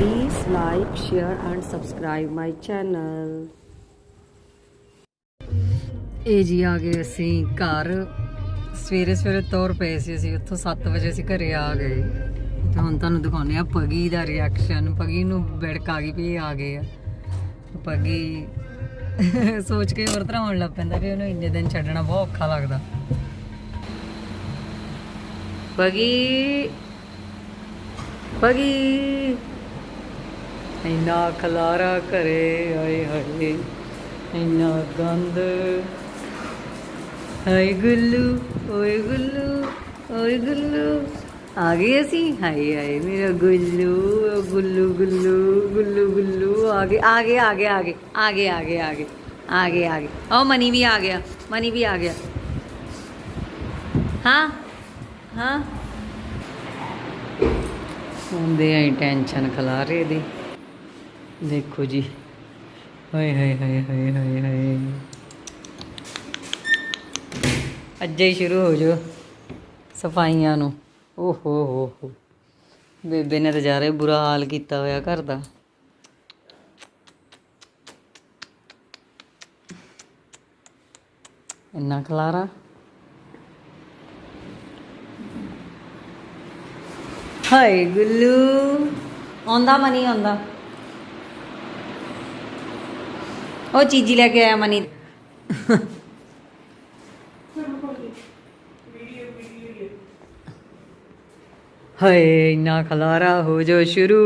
Please like, share and subscribe my channel. ਇਹ ਜੀ ਆ ਗਏ ਅਸੀਂ ਘਰ। ਸਵੇਰੇ ਸਵੇਰੇ ਤੌਰ ਪਏ ਸੀ ਅਸੀਂ ਉੱਥੋਂ 7 ਵਜੇ ਅਸੀਂ ਘਰੇ ਆ ਗਏ। ਤੇ ਹੁਣ ਤੁਹਾਨੂੰ ਦਿਖਾਉਂਦੇ ਆ ਪਗੀ ਦਾ ਰਿਐਕਸ਼ਨ ਪਗੀ ਨੂੰ ਬਿੜਕ ਆ ਗਈ ਵੀ ਆ ਗਏ ਆ। ਪਗੀ ਸੋਚ ਕੇ ਹੋਰ ਤਰ੍ਹਾਂ ਹੋਣ ਲੱਗ ਪੈਂਦਾ ਵੀ ਉਹਨੂੰ ਇੰਨੇ ਦਿਨ ਛੱਡਣਾ ਬਹੁਤ ਔਖਾ ਲੱਗਦਾ। ਪਗੀ ਪਗੀ। ਇੰਨਾ ਖਲਾਰਾ ਘਰੇ ਆਏ ਹਾਏ, ਇੰਨਾ ਗੰਦ। ਹਾਏ ਗੁੱਲੂ, ਓਏ ਗੁੱਲੂ ਓਏ ਗੁੱਲੂ। ਆ ਗਏ ਅਸੀਂ? ਹਾਏ ਹਾਏ, ਮੇਰਾ ਗੁੱਲੂ ਗੁੱਲੂ ਗੁੱਲੂ ਗੁੱਲੂ ਗੁੱਲੂ। ਆ ਗਏ ਆ ਗਏ ਆ ਗਏ ਆ ਗਏ ਆ ਗਏ ਆ ਗਏ ਆ ਗਏ ਆ ਗਏ ਆ ਗਏ। ਓ ਮਨੀ ਵੀ ਆ ਗਿਆ, ਮਨੀ ਵੀ ਆ ਗਿਆ। ਹਾਂ ਹਾਂ। ਹੁੰਦੇ ਆਂ ਟੈਨਸ਼ਨ ਖਲਾਰੇ ਦੀ। ਦੇਖੋ ਜੀ। ਹਾਏ ਹਾਏ ਹਾਏ ਹਾਏ ਹਾਏ ਹਾਏ। ਅੱਜੇ ਹੀ ਸ਼ੁਰੂ ਹੋ ਜੋ ਸਫਾਈਆਂ ਨੂੰ। ਓਹੋ, ਹੋ ਹੋ। ਬੇਬੇ ਨੇ ਤਾਂ ਜਾਰੇ ਬੁਰਾ ਹਾਲ ਕੀਤਾ ਹੋਇਆ ਘਰ ਦਾ। ਇੰਨਾ ਖਲਾਰਾ। ਹਾਏ ਗੁੱਲੂ। ਆਉਂਦਾ ਮਨੀ, ਆਉਂਦਾ। ਉਹ ਚੀਜ਼ੀ ਲੈ ਕੇ ਆਇਆ ਮਨੀ। ਹਾਏ, ਇੰਨਾ ਖਲਾਰਾ ਹੋ ਜੋ ਸ਼ੁਰੂ।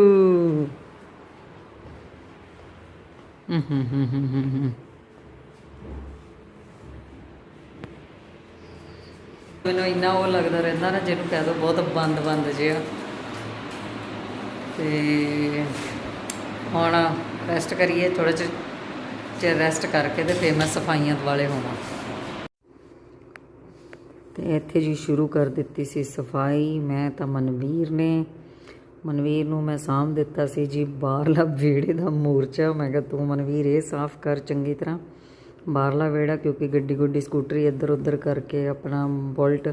ਹਮ ਹਮ ਹਮ ਹਮ ਹਮ ਮੈਨੂੰ ਇੰਨਾ ਉਹ ਲੱਗਦਾ ਰਹਿੰਦਾ ਨਾ ਜਿਹਨੂੰ ਕਹਿ ਦੋ ਬਹੁਤ ਬੰਦ ਬੰਦ ਜਿਹਾ। ਤੇ ਹੁਣ ਰੈਸਟ ਕਰੀਏ ਥੋੜਾ ਜਿਹਾ ਚਿਰ ਰੈਸਟ ਕਰਕੇ ਤੇ ਫਿਰ ਮੈਂ ਸਫਾਈਆਂ ਦੁਆਲੇ ਹੋਵਾਂ ਤੇ ਇੱਥੇ ਜੀ ਸ਼ੁਰੂ ਕਰ ਦਿੱਤੀ ਸੀ ਸਫ਼ਾਈ। ਮੈਂ ਤਾਂ ਮਨਵੀਰ ਨੇ, ਮਨਵੀਰ ਨੂੰ ਮੈਂ ਸਾਂਭ ਦਿੱਤਾ ਸੀ ਜੀ ਬਾਹਰਲਾ ਵਿਹੜੇ ਦਾ ਮੋਰਚਾ। ਮੈਂ ਕਿਹਾ ਤੂੰ ਮਨਵੀਰ ਇਹ ਸਾਫ਼ ਕਰ ਚੰਗੀ ਤਰ੍ਹਾਂ। ਬਾਹਰਲਾ ਵਿਹੜਾ ਕਿਉਂਕਿ ਗੱਡੀ ਗੁੱਡੀ, ਸਕੂਟਰੀ ਇੱਧਰ ਉੱਧਰ ਕਰਕੇ ਆਪਣਾ ਬੋਲਟ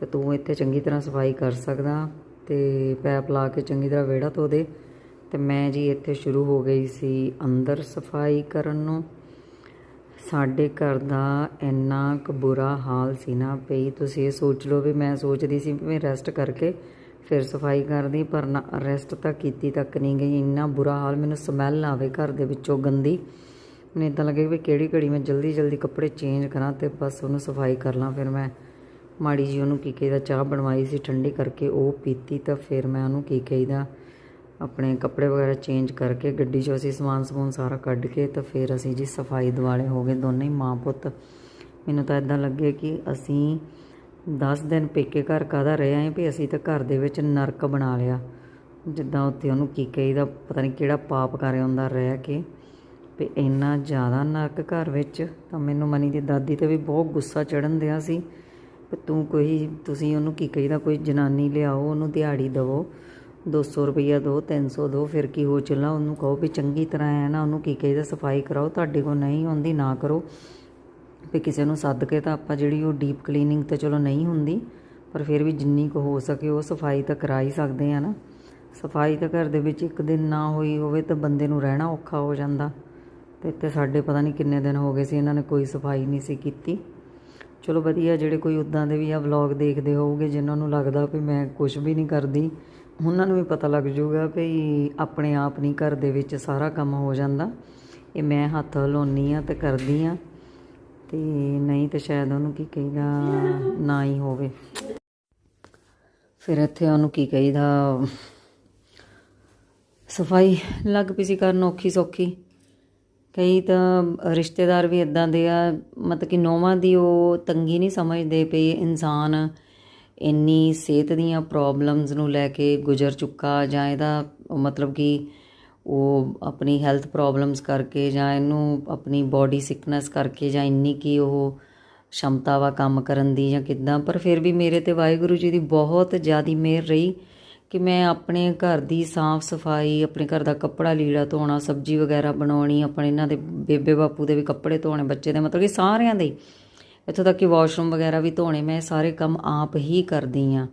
ਤੇ ਤੂੰ ਇੱਥੇ ਚੰਗੀ ਤਰ੍ਹਾਂ ਸਫ਼ਾਈ ਕਰ ਸਕਦਾ ਤੇ ਪੈਪ ਲਾ ਕੇ ਚੰਗੀ ਤਰ੍ਹਾਂ ਵਿਹੜਾ ਧੋ ਦੇ। ਤੇ ਮੈਂ ਜੀ ਇੱਥੇ ਸ਼ੁਰੂ ਹੋ ਗਈ ਸੀ ਅੰਦਰ ਸਫ਼ਾਈ ਕਰਨ ਨੂੰ। ਸਾਡੇ ਘਰ ਦਾ ਇੰਨਾ ਕੁ ਬੁਰਾ ਹਾਲ ਸੀ ਨਾ ਪਈ ਤੁਸੀਂ ਇਹ ਸੋਚ ਲਓ ਵੀ ਮੈਂ ਸੋਚਦੀ ਸੀ ਵੀ ਮੈਂ ਰੈਸਟ ਕਰਕੇ ਫਿਰ ਸਫ਼ਾਈ ਕਰਦੀ, ਪਰ ਨਾ ਰੈਸਟ ਤਾਂ ਕੀਤੀ ਤੱਕ ਨਹੀਂ ਗਈ। ਇੰਨਾ ਬੁਰਾ ਹਾਲ, ਮੈਨੂੰ ਸਮੈਲ ਆਵੇ ਘਰ ਦੇ ਵਿੱਚੋਂ ਗੰਦੀ। ਮੈਨੂੰ ਇਦਾਂ ਲੱਗੇ ਵੀ ਕਿਹੜੀ ਘੜੀ ਮੈਂ ਜਲਦੀ ਜਲਦੀ ਕੱਪੜੇ ਚੇਂਜ ਕਰਾਂ ਤੇ ਬਸ ਉਹਨੂੰ ਸਫ਼ਾਈ ਕਰ ਲਾਂ। ਫਿਰ ਮੈਂ ਮਾੜੀ ਜੀ ਉਹਨੂੰ ਕੀਕੇ ਦਾ ਚਾਹ ਬਣਵਾਈ ਸੀ ਠੰਡੀ ਕਰਕੇ ਉਹ ਪੀਤੀ ਤਾਂ ਫਿਰ ਮੈਂ ਉਹਨੂੰ ਕੀਕੇ ਦਾ ਆਪਣੇ ਕੱਪੜੇ ਵਗੈਰਾ ਚੇਂਜ ਕਰਕੇ ਗੱਡੀ 'ਚੋਂ ਅਸੀਂ ਸਮਾਨ ਸਮੂਨ ਸਾਰਾ ਕੱਢ ਕੇ ਤਾਂ ਫਿਰ ਅਸੀਂ ਜੀ ਸਫ਼ਾਈ ਦਿਵਾਲੇ ਹੋ ਗਏ ਦੋਨੇ ਹੀ ਮਾਂ ਪੁੱਤ। ਮੈਨੂੰ ਤਾਂ ਇਦਾਂ ਲੱਗੇ ਕਿ ਅਸੀਂ 10 ਦਿਨ ਪੇਕੇ ਘਰ ਕਾਦਾ ਰਹੇ ਆਂ ਵੀ ਅਸੀਂ ਤਾਂ ਘਰ ਦੇ ਵਿੱਚ ਨਰਕ ਬਣਾ ਲਿਆ। ਜਿੱਦਾਂ ਉੱਥੇ ਉਹਨੂੰ ਕੀ ਕਹੀਦਾ, ਪਤਾ ਨਹੀਂ ਕਿਹੜਾ ਪਾਪ ਕਰਿਆ ਹੁੰਦਾ ਰਹਿ ਕੇ ਵੀ ਇੰਨਾ ਜ਼ਿਆਦਾ ਨਰਕ ਘਰ ਵਿੱਚ ਤਾਂ ਮੈਨੂੰ ਮਨੀ ਦੀ ਦਾਦੀ ਤੇ ਵੀ ਬਹੁਤ ਗੁੱਸਾ ਚੜਨ ਦਿਆ ਸੀ ਵੀ ਤੂੰ ਕੋਈ, ਤੁਸੀਂ ਉਹਨੂੰ ਕੀ ਕਹੀਦਾ, ਕੋਈ ਜਨਾਨੀ ਲਿਆਓ, ਉਹਨੂੰ ਦਿਹਾੜੀ ਦੇਵੋ। 200 ਰੁਪਈਆ ਦਿਓ 300 ਦੋ, ਫਿਰ ਕੀ ਹੋ ਚੱਲਾ ਉਹਨੂੰ ਕਹੋ ਵੀ ਚੰਗੀ ਤਰ੍ਹਾਂ ਹੈ ਨਾ ਉਹਨੂੰ ਕੀ ਕਹੀਦਾ ਸਫ਼ਾਈ ਕਰਾਓ, ਤੁਹਾਡੇ ਕੋਲ ਨਹੀਂ ਹੁੰਦੀ ਨਾ ਕਰੋ। ਵੀ ਕਿਸੇ ਨੂੰ ਸੱਦ ਕੇ ਤਾਂ ਆਪਾਂ ਜਿਹੜੀ ਉਹ ਡੀਪ ਕਲੀਨਿੰਗ ਤਾਂ ਚਲੋ ਨਹੀਂ ਹੁੰਦੀ, ਪਰ ਫਿਰ ਵੀ ਜਿੰਨੀ ਕੁ ਹੋ ਸਕੇ ਉਹ ਸਫ਼ਾਈ ਤਾਂ ਕਰਾ ਹੀ ਸਕਦੇ ਆ ਨਾ। ਸਫ਼ਾਈ ਤਾਂ ਘਰ ਦੇ ਵਿੱਚ ਇੱਕ ਦਿਨ ਨਾ ਹੋਈ ਹੋਵੇ ਤਾਂ ਬੰਦੇ ਨੂੰ ਰਹਿਣਾ ਔਖਾ ਹੋ ਜਾਂਦਾ। ਤੇ ਇੱਥੇ ਸਾਡੇ ਪਤਾ ਨਹੀਂ ਕਿੰਨੇ ਦਿਨ ਹੋ ਗਏ ਸੀ, ਇਹਨਾਂ ਨੇ ਕੋਈ ਸਫ਼ਾਈ ਨਹੀਂ ਸੀ ਕੀਤੀ। ਚਲੋ ਵਧੀਆ, ਜਿਹੜੇ ਕੋਈ ਉਦਾਂ ਦੇ ਵੀ ਆ ਵਲੌਗ ਦੇਖਦੇ ਹੋਊਗੇ, ਜਿਨ੍ਹਾਂ ਨੂੰ ਲੱਗਦਾ ਵੀ ਮੈਂ ਕੁਝ ਵੀ ਨਹੀਂ ਕਰਦੀ ਉਹਨਾਂ ਨੂੰ ਵੀ ਪਤਾ ਲੱਗ ਜੂਗਾ ਵੀ ਆਪਣੇ ਆਪ ਨਹੀਂ ਘਰ ਦੇ ਵਿੱਚ ਸਾਰਾ ਕੰਮ ਹੋ ਜਾਂਦਾ। ਇਹ ਮੈਂ ਹੱਥ ਹਿਲਾਉਂਦੀ ਆ ਤੇ ਕਰਦੀ ਆ ਤੇ ਨਹੀਂ ਤੇ ਸ਼ਾਇਦ ਉਹਨੂੰ ਕੀ ਕਹੀਦਾ ਨਾ ਹੀ ਹੋਵੇ। ਫਿਰ ਇੱਥੇ ਉਹਨੂੰ ਕੀ ਕਹੀਦਾ? ਸਫ਼ਾਈ ਲੱਗ ਪਈ ਸੀ ਕਰਨ ਔਖੀ ਸੌਖੀ। ਕਈ ਤਾਂ ਰਿਸ਼ਤੇਦਾਰ ਵੀ ਇਦਾਂ ਦੇ ਆ, ਮਤਲਬ ਕਿ ਨੋਵਾਂ ਦੀ ਉਹ ਤੰਗੀ ਨਹੀਂ ਸਮਝਦੇ ਪਈ ਇਨਸਾਨ ਇੰਨੀ ਸਿਹਤ ਦੀਆਂ ਪ੍ਰੋਬਲਮਸ ਨੂੰ ਲੈ ਕੇ ਗੁਜ਼ਰ ਚੁੱਕਾ ਜਾਂ ਇਹਦਾ ਮਤਲਬ ਕਿ ਉਹ ਆਪਣੀ ਹੈਲਥ ਪ੍ਰੋਬਲਮਸ ਕਰਕੇ ਜਾਂ ਇਹਨੂੰ ਆਪਣੀ ਬਾਡੀ ਸਿਕਨੈਸ ਕਰਕੇ ਜਾਂ ਇੰਨੀ ਕੀ ਉਹ ਸ਼ਮਤਾ ਵਾ ਕੰਮ ਕਰਨ ਦੀ ਜਾਂ ਕਿੱਦਾਂ, ਪਰ ਫਿਰ ਵੀ ਮੇਰੇ ਤੇ ਵਾਹਿਗੁਰੂ ਜੀ ਦੀ ਬਹੁਤ ਜ਼ਿਆਦੀ ਮਿਹਰ ਰਹੀ ਕਿ ਮੈਂ ਆਪਣੇ ਘਰ ਦੀ ਸਾਫ਼ ਸਫ਼ਾਈ, ਆਪਣੇ ਘਰ ਦਾ ਕੱਪੜਾ ਲੀੜਾ ਧੋਣਾ, ਸਬਜ਼ੀ ਵਗੈਰਾ ਬਣਾਉਣੀ, ਆਪਣੇ ਇਹਨਾਂ ਦੇ ਬੇਬੇ ਬਾਪੂ ਦੇ ਵੀ ਕੱਪੜੇ ਧੋਣੇ, ਬੱਚੇ ਦੇ ਮਤਲਬ ਕਿ ਸਾਰਿਆਂ ਦੇ ਇੱਥੋਂ ਤੱਕ ਕਿ ਵਾਸ਼ਰੂਮ ਵਗੈਰਾ ਵੀ ਧੋਣੇ, ਮੈਂ ਸਾਰੇ ਕੰਮ ਆਪ ਹੀ ਕਰਦੀ ਆ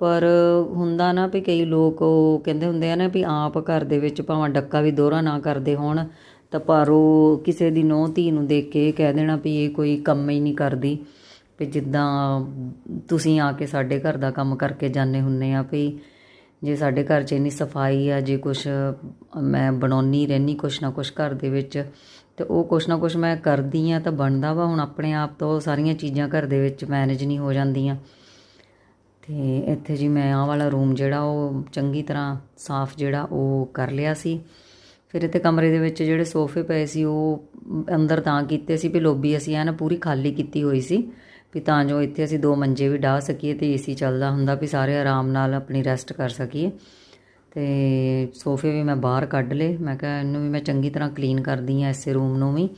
ਪਰ ਹੁੰਦਾ ਨਾ ਵੀ ਕਈ ਲੋਕ ਉਹ ਕਹਿੰਦੇ ਹੁੰਦੇ ਆ ਨਾ ਵੀ ਆਪ ਘਰ ਦੇ ਵਿੱਚ ਭਾਵੇਂ ਡੱਕਾ ਵੀ ਦੋਹਰਾ ਨਾ ਕਰਦੇ ਹੋਣ, ਤਾਂ ਪਰ ਉਹ ਕਿਸੇ ਦੀ ਨੋਹ ਧੀ ਨੂੰ ਦੇਖ ਕੇ ਕਹਿ ਦੇਣਾ ਵੀ ਇਹ ਕੋਈ ਕੰਮ ਹੀ ਨਹੀਂ ਕਰਦੀ। ਵੀ ਜਿੱਦਾਂ ਤੁਸੀਂ ਆ ਕੇ ਸਾਡੇ ਘਰ ਦਾ ਕੰਮ ਕਰਕੇ ਜਾਂਦੇ ਹੁੰਨੇ ਆ ਵੀ ਜੇ ਸਾਡੇ ਘਰ 'ਚ ਇੰਨੀ ਸਫ਼ਾਈ ਆ, ਜੇ ਕੁਛ ਮੈਂ ਬਣਾਉਣੀ ਰਹਿਨੀ ਕੁਛ ਨਾ ਕੁਛ ਘਰ ਦੇ ਵਿੱਚ ਤੇ ਉਹ ਕੁਛ ਨਾ ਕੁਛ ਮੈਂ ਕਰਦੀ ਆ, ਤਾਂ ਬਣਦਾ ਵਾ। ਹੁਣ ਆਪਣੇ ਆਪ ਤੋਂ ਸਾਰੀਆਂ ਚੀਜ਼ਾਂ ਘਰ ਦੇ ਵਿੱਚ ਮੈਨੇਜ ਨਹੀਂ ਹੋ ਜਾਂਦੀਆਂ। ਤੇ ਇੱਥੇ ਜੀ ਮੈਂ ਆਹ ਵਾਲਾ ਰੂਮ ਜਿਹੜਾ ਉਹ ਚੰਗੀ ਤਰ੍ਹਾਂ ਸਾਫ਼ ਜਿਹੜਾ ਉਹ ਕਰ ਲਿਆ ਸੀ। ਫਿਰ ਇੱਥੇ ਕਮਰੇ ਦੇ ਵਿੱਚ ਜਿਹੜੇ ਸੋਫੇ ਪਏ ਸੀ, ਉਹ ਅੰਦਰ ਤਾਂ ਕੀਤੇ ਸੀ ਵੀ ਲੋਬੀ ਅਸੀਂ ਐਨ ਪੂਰੀ ਖਾਲੀ ਕੀਤੀ ਹੋਈ ਸੀ ਵੀ ਤਾਂ ਜੋ ਇੱਥੇ ਅਸੀਂ ਦੋ ਮੰਜੇ ਵੀ ਢਾ ਸਕੀਏ ਤੇ ਏਸੀ ਚੱਲਦਾ ਹੁੰਦਾ ਵੀ ਸਾਰੇ ਆਰਾਮ ਨਾਲ ਆਪਣੀ ਰੈਸਟ ਕਰ ਸਕੀਏ। ਤੇ ਸੋਫੇ ਵੀ ਮੈਂ ਬਾਹਰ ਕੱਢ ਲਏ। ਮੈਂ ਕਿਹਾ ਇਹਨੂੰ ਵੀ ਮੈਂ ਚੰਗੀ ਤਰ੍ਹਾਂ ਕਲੀਨ ਕਰਦੀ ਆ ਇਸੇ ਰੂਮ ਨੂੰ ਵੀ।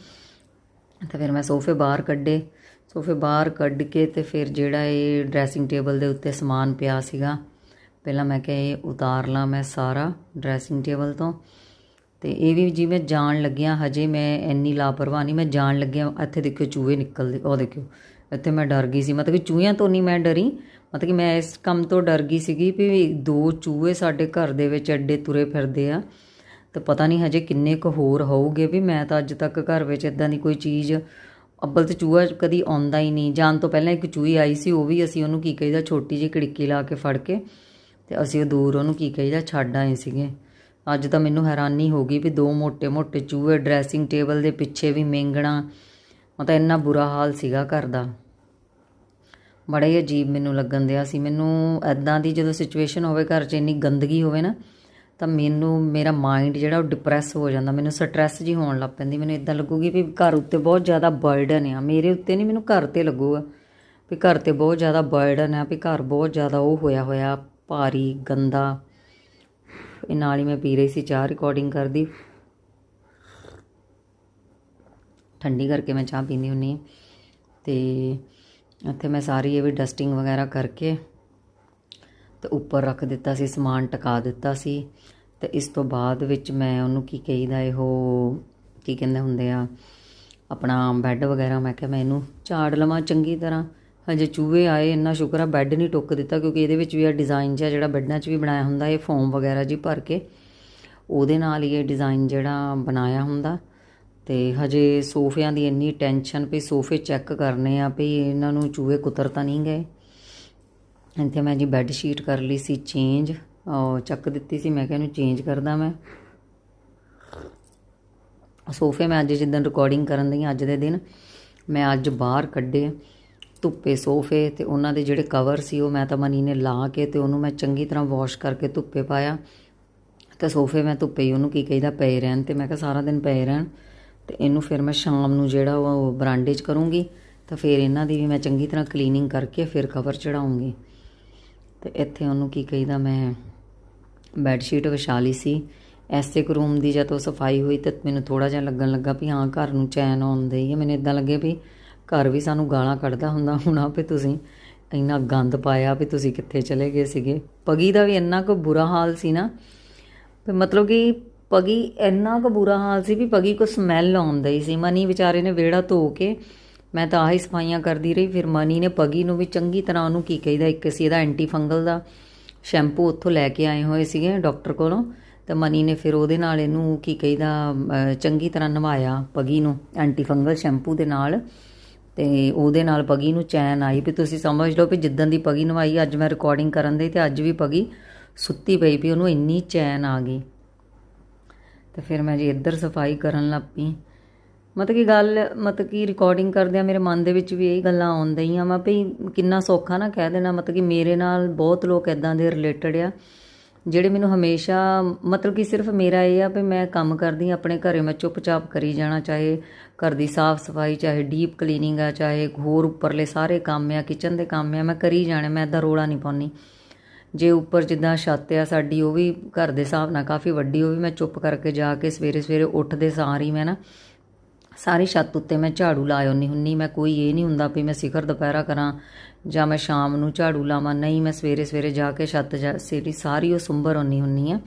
ਤੇ ਫਿਰ ਮੈਂ ਸੋਫੇ ਬਾਹਰ ਕੱਢੇ। ਸੋਫੇ ਬਾਹਰ ਕੱਢ ਕੇ ਤੇ ਫਿਰ ਜਿਹੜਾ ਇਹ ਡਰੈਸਿੰਗ ਟੇਬਲ ਦੇ ਉੱਤੇ ਸਮਾਨ ਪਿਆ ਸੀਗਾ, ਪਹਿਲਾਂ ਮੈਂ ਕਿਹਾ ਇਹ ਉਤਾਰ ਲਾਂ ਮੈਂ ਸਾਰਾ ਡਰੈਸਿੰਗ ਟੇਬਲ ਤੋਂ। ਤੇ ਇਹ ਵੀ ਜਿਵੇਂ ਜਾਣ ਲੱਗਿਆ, ਹਜੇ ਮੈਂ ਇੰਨੀ ਲਾਪਰਵਾਹ ਨਹੀਂ, ਮੈਂ ਜਾਣ ਲੱਗਿਆ ਇੱਥੇ ਦੇਖਿਓ ਚੂਹੇ ਨਿਕਲਦੇ, ਉਹ ਦੇਖਿਓ, ਇੱਥੇ ਮੈਂ ਡਰ ਗਈ ਸੀ। ਮਤਲਬ ਕਿ ਚੂਹਿਆਂ ਤੋਂ ਨਹੀਂ ਮੈਂ ਡਰੀ ਮਤਲਬ ਕਿ ਮੈਂ ਇਸ ਕੰਮ ਤੋਂ ਡਰ ਗਈ ਸੀਗੀ ਵੀ ਦੋ ਚੂਹੇ ਸਾਡੇ ਘਰ ਦੇ ਵਿੱਚ ਐਡੇ ਤੁਰੇ ਫਿਰਦੇ ਆ ਤੇ ਪਤਾ ਨਹੀਂ ਹਜੇ ਕਿੰਨੇ ਕੁ ਹੋਰ ਹੋਊਗੇ ਵੀ ਮੈਂ ਤਾਂ ਅੱਜ ਤੱਕ ਘਰ ਵਿੱਚ ਇਦਾਂ ਦੀ ਕੋਈ ਚੀਜ਼ ਅੱਬਲ ਤੇ ਚੂਹਾ ਕਦੀ ਆਉਂਦਾ ਹੀ ਨਹੀਂ। ਜਾਣ ਤੋਂ ਪਹਿਲਾਂ ਇੱਕ ਚੂਹੀ ਆਈ ਸੀ, ਉਹ ਵੀ ਅਸੀਂ ਉਹਨੂੰ ਕੀ ਕਹੀਦਾ ਛੋਟੀ ਜਿਹੀ ਖਿੜਕੀ ਲਾ ਕੇ ਫੜ ਕੇ ਤੇ ਅਸੀਂ ਉਹ ਦੂਰ ਉਹਨੂੰ ਕੀ ਕਹੀਦਾ ਛੱਡ ਆਏ ਸੀਗੇ। ਅੱਜ ਤਾਂ ਮੈਨੂੰ ਹੈਰਾਨੀ ਹੋ ਗਈ ਵੀ ਦੋ ਮੋਟੇ ਮੋਟੇ ਚੂਹੇ ਡਰੈਸਿੰਗ ਟੇਬਲ ਦੇ ਪਿੱਛੇ ਵੀ ਮੇਂਗਣਾ, ਮਤਲਬ ਇੰਨਾ ਬੁਰਾ ਹਾਲ ਸੀਗਾ ਘਰ ਦਾ। ਬੜਾ ਹੀ ਅਜੀਬ ਮੈਨੂੰ ਲੱਗਣ ਦਿਆ ਸੀ। ਮੈਨੂੰ ਐਦਾਂ ਦੀ ਜਦੋਂ ਸਿਚੁਏਸ਼ਨ ਹੋਵੇ ਘਰ 'ਚ ਇੰਨੀ ਗੰਦਗੀ ਹੋਵੇ ਨਾ, ਤਾਂ ਮੈਨੂੰ, ਮੇਰਾ ਮਾਈਂਡ ਜਿਹੜਾ ਉਹ ਡਿਪਰੈਸ ਹੋ ਜਾਂਦਾ। ਮੈਨੂੰ ਸਟ੍ਰੈਸ ਜੀ ਹੋਣ ਲੱਗ ਪੈਂਦੀ। ਮੈਨੂੰ ਇਦਾਂ ਲੱਗੂਗੀ ਵੀ ਘਰ ਉੱਤੇ ਬਹੁਤ ਜ਼ਿਆਦਾ ਬਰਡਨ ਆ। ਮੇਰੇ ਉੱਤੇ ਨਹੀਂ ਮੈਨੂੰ ਘਰ ਤੇ ਲੱਗੂਗਾ ਵੀ ਘਰ ਤੇ ਬਹੁਤ ਜ਼ਿਆਦਾ ਬਰਡਨ ਆ, ਵੀ ਘਰ ਬਹੁਤ ਜ਼ਿਆਦਾ ਉਹ ਹੋਇਆ ਹੋਇਆ, ਭਾਰੀ, ਗੰਦਾ। ਇਹ ਨਾਲ ਹੀ ਮੈਂ ਪੀ ਰਹੀ ਸੀ ਚਾਹ ਰਿਕਾਰਡਿੰਗ ਕਰਦੀ। ਠੰਡੀ ਕਰਕੇ ਮੈਂ ਚਾਹ ਪੀਂਦੀ ਹੁੰਨੀ ਤੇ ਇੱਥੇ ਮੈਂ ਸਾਰੀ ਇਹ ਵੀ ਡਸਟਿੰਗ ਵਗੈਰਾ ਕਰਕੇ ਤੇ ਉੱਪਰ ਰੱਖ ਦਿੱਤਾ ਸੀ, ਸਮਾਨ ਟਿਕਾ ਦਿੱਤਾ ਸੀ ਤੇ ਇਸ ਤੋਂ ਬਾਅਦ ਵਿੱਚ ਮੈਂ ਉਹਨੂੰ ਕੀ ਕਹੀਦਾ, ਇਹੋ ਕੀ ਕਹਿੰਦੇ ਹੁੰਦੇ ਆ, ਆਪਣਾ ਬੈੱਡ ਵਗੈਰਾ ਮੈਂ ਕਿਹਾ ਮੈਂ ਇਹਨੂੰ ਝਾੜ ਲਵਾਂ ਚੰਗੀ ਤਰ੍ਹਾਂ। ਹਜੇ ਚੂਹੇ ਆਏ, ਇੰਨਾ ਸ਼ੁਕਰ ਆ ਬੈੱਡ ਨਹੀਂ ਟੁੱਕ ਦਿੱਤਾ ਕਿਉਂਕਿ ਇਹਦੇ ਵਿੱਚ ਵੀ ਆ ਡਿਜ਼ਾਈਨ ਜਿਹਾ ਜਿਹੜਾ ਬੈੱਡਾਂ 'ਚ ਵੀ ਬਣਾਇਆ ਹੁੰਦਾ, ਇਹ ਫੋਮ ਵਗੈਰਾ ਜੀ ਭਰ ਕੇ। ਉਹਦੇ ਨਾਲ ਹੀ ਇਹ ਡਿਜ਼ਾਈਨ ਜਿਹੜਾ ਬਣਾਇਆ ਹੁੰਦਾ। ਤੇ ਹਜੇ ਸੋਫਿਆਂ ਦੀ ਇੰਨੀ ਟੈਨਸ਼ਨ ਵੀ ਸੋਫੇ ਚੈੱਕ ਕਰਨੇ ਆ ਵੀ ਇਹਨਾਂ ਨੂੰ ਚੂਹੇ ਕੁਤਰ ਤਾਂ ਨਹੀਂ ਗਏ। ਇੱਥੇ ਮੈਂ ਜੀ ਬੈੱਡ ਸ਼ੀਟ ਕਰ ਲਈ ਸੀ ਚੇਂਜ ਉਹ ਚੱਕ ਦਿੱਤੀ ਸੀ, ਮੈਂ ਕਿਹਾ ਇਹਨੂੰ ਚੇਂਜ ਕਰਦਾ ਮੈਂ। ਸੋਫੇ ਮੈਂ ਅੱਜ ਜਿੱਦਣ ਰਿਕਾਰਡਿੰਗ ਕਰਨ ਦੀ ਅੱਜ ਦੇ ਦਿਨ, ਮੈਂ ਅੱਜ ਬਾਹਰ ਕੱਢੇ ਧੁੱਪੇ ਸੋਫੇ ਤੇ ਉਹਨਾਂ ਦੇ ਜਿਹੜੇ ਕਵਰ ਸੀ, ਉਹ ਮੈਂ ਤਾਂ ਮਨੀ ਨੇ ਲਾ ਕੇ ਤੇ ਉਹਨੂੰ ਮੈਂ ਚੰਗੀ ਤਰ੍ਹਾਂ ਵਾਸ਼ ਕਰਕੇ ਧੁੱਪੇ ਪਾਇਆ। ਤੇ ਸੋਫੇ ਮੈਂ ਧੁੱਪੇ ਹੀ, ਉਹਨੂੰ ਕੀ ਕਹੀਦਾ, ਪਏ ਰਹਿਣ ਤੇ ਮੈਂ ਕਿਹਾ ਸਾਰਾ ਦਿਨ ਪਏ ਰਹਿਣ। ਤੇ ਇਹਨੂੰ ਫਿਰ ਮੈਂ ਸ਼ਾਮ ਨੂੰ ਜਿਹੜਾ ਉਹ ਬਰਾਂਡੇ 'ਚ ਕਰੂੰਗੀ, ਤਾਂ ਫਿਰ ਇਹਨਾਂ ਦੀ ਵੀ ਮੈਂ ਚੰਗੀ ਤਰ੍ਹਾਂ ਕਲੀਨਿੰਗ ਕਰਕੇ ਫਿਰ ਕਵਰ ਚੜਾਉਂਗੀ। ਤੇ ਇੱਥੇ ਉਹਨੂੰ ਕੀ ਕਹੀਦਾ ਮੈਂ ਬੈੱਡ ਸ਼ੀਟ ਵਿਛਾ ਲਈ ਸੀ। ਐਸੇ ਕੁ ਰੂਮ ਦੀ ਜਦੋਂ ਸਫ਼ਾਈ ਹੋਈ ਤਾਂ ਮੈਨੂੰ ਥੋੜਾ ਜਿਹਾ ਲੱਗਣ ਲੱਗਾ ਵੀ ਹਾਂ, ਘਰ ਨੂੰ ਚੈਨ ਆਉਂਦਾ ਹੀ ਹੈ ਮੈਨੂੰ ਇਦਾਂ ਲੱਗੇ ਵੀ ਘਰ ਵੀ ਸਾਨੂੰ ਗਾਲਾਂ ਕੱਢਦਾ ਹੁੰਦਾ ਹੁਣਾ ਵੀ ਤੁਸੀਂ ਇੰਨਾ ਗੰਦ ਪਾਇਆ ਵੀ ਤੁਸੀਂ ਕਿੱਥੇ ਚਲੇ ਗਏ ਸੀਗੇ। ਪਗੀ ਦਾ ਵੀ ਇੰਨਾ ਕੁ ਬੁਰਾ ਹਾਲ ਸੀ ਨਾ ਮਤਲਬ ਕਿ ਪਗੀ ਇੰਨਾ ਕੁ ਬੁਰਾ ਹਾਲ ਸੀ ਵੀ ਪਗੀ ਕੋ ਸਮੈਲ ਆਉਂਦਾ ਹੀ ਸੀ। ਮਨੀ ਵਿਚਾਰੇ ਨੇ ਵਿਹੜਾ ਧੋ ਕੇ ਮੈਂ ਤਾਂ ਆਹੀ ਸਫਾਈਆਂ ਕਰਦੀ ਰਹੀ, ਫਿਰ ਮਨੀ ਨੇ ਪਗੀ ਨੂੰ ਵੀ ਚੰਗੀ ਤਰ੍ਹਾਂ ਉਹਨੂੰ ਕੀ ਕਹੀਦਾ, ਇੱਕ ਸੀ ਇਹਦਾ ਐਂਟੀ ਫੰਗਲ ਦਾ ਸ਼ੈਂਪੂ ਉੱਥੋਂ ਲੈ ਕੇ ਆਏ ਹੋਏ ਸੀਗੇ ਡਾਕਟਰ ਕੋਲੋਂ ਤੇ ਮਨੀ ਨੇ ਫਿਰ ਉਹਦੇ ਨਾਲ ਇਹਨੂੰ ਕੀ ਕਹੀਦਾ ਚੰਗੀ ਤਰ੍ਹਾਂ ਨਵਾਇਆ ਪਗੀ ਨੂੰ ਐਂਟੀ ਫੰਗਲ ਸ਼ੈਂਪੂ ਦੇ ਨਾਲ ਤੇ ਉਹਦੇ ਨਾਲ ਪਗੀ ਨੂੰ ਚੈਨ ਆਈ ਵੀ ਤੁਸੀਂ ਸਮਝ ਲਓ ਵੀ ਜਿੱਦਾਂ ਦੀ ਪਗੀ ਨਵਾਈ, ਅੱਜ ਮੈਂ ਰਿਕਾਰਡਿੰਗ ਕਰਨ ਦੇ ਤੇ ਅੱਜ ਵੀ ਪਗੀ ਸੁੱਤੀ ਪਈ ਵੀ ਉਹਨੂੰ ਇੰਨੀ ਚੈਨ ਆ ਗਈ। ਤੇ ਫਿਰ ਮੈਂ ਜੀ ਇੱਧਰ ਸਫ਼ਾਈ ਕਰਨ ਲੱਗ ਪਈ। ਮਤਲਬ ਕਿ ਗੱਲ, ਮਤਲਬ ਕਿ ਰਿਕਾਰਡਿੰਗ ਕਰਦਿਆਂ ਮੇਰੇ ਮਨ ਦੇ ਵਿੱਚ ਵੀ ਇਹ ਗੱਲਾਂ ਆਉਂਦੀਆਂ ਮੈਂ ਵੀ ਕਿੰਨਾ ਸੌਖਾ ਨਾ ਕਹਿ ਦੇਣਾ, ਮਤਲਬ ਕਿ ਮੇਰੇ ਨਾਲ ਬਹੁਤ ਲੋਕ ਇਦਾਂ ਦੇ ਰਿਲੇਟਡ ਆ, ਜਿਹੜੇ ਮੈਨੂੰ ਹਮੇਸ਼ਾ, ਮਤਲਬ ਕਿ ਸਿਰਫ ਮੇਰਾ ਇਹ ਆ ਵੀ ਮੈਂ ਕੰਮ ਕਰਦੀ ਆਪਣੇ ਘਰੇ ਮੈਂ ਚੁੱਪਚਾਪ ਕਰੀ ਜਾਣਾ, ਚਾਹੇ ਘਰ ਦੀ ਸਾਫ਼ ਸਫ਼ਾਈ, ਚਾਹੇ ਡੀਪ ਕਲੀਨਿੰਗ ਆ, ਚਾਹੇ ਹੋਰ ਉੱਪਰਲੇ ਸਾਰੇ ਕੰਮ ਆ ਕਿਚਨ ਦੇ ਕੰਮ ਆ, ਮੈਂ ਕਰੀ ਜਾਣੇ, ਮੈਂ ਇਦਾਂ ਰੋਲਾ ਨਹੀਂ ਪਾਉਣੀ ਜੇ ਉੱਪਰ ਜਿੱਦਾਂ ਛੱਤ ਆ ਸਾਡੀ, ਉਹ ਵੀ ਘਰ ਦੇ ਹਿਸਾਬ ਨਾਲ ਕਾਫੀ ਵੱਡੀ, ਉਹ ਵੀ ਮੈਂ ਚੁੱਪ ਕਰਕੇ ਜਾ ਕੇ ਸਵੇਰੇ ਸਵੇਰੇ ਉੱਠਦੇ ਸਾਰ ਹੀ ਮੈਂ ਨਾ ਸਾਰੀ ਛੱਤ ਉੱਤੇ ਮੈਂ ਝਾੜੂ ਲਾ ਆਉਣੀ ਹੁੰਨੀ ਮੈਂ ਕੋਈ ਇਹ ਨਹੀਂ ਹੁੰਦਾ ਵੀ ਮੈਂ ਸਿਖਰ ਦੁਪਹਿਰਾ ਕਰਾਂ ਜਾਂ ਮੈਂ ਸ਼ਾਮ ਨੂੰ ਝਾੜੂ ਲਾਵਾਂ, ਨਹੀਂ ਮੈਂ ਸਵੇਰੇ ਸਵੇਰੇ ਜਾ ਕੇ ਛੱਤ ਸਿਟੀ ਸਾਰੀ ਉਹ ਸੁੰਬਰ ਆਉਣੀ ਹੁੰਨੀ ਆ।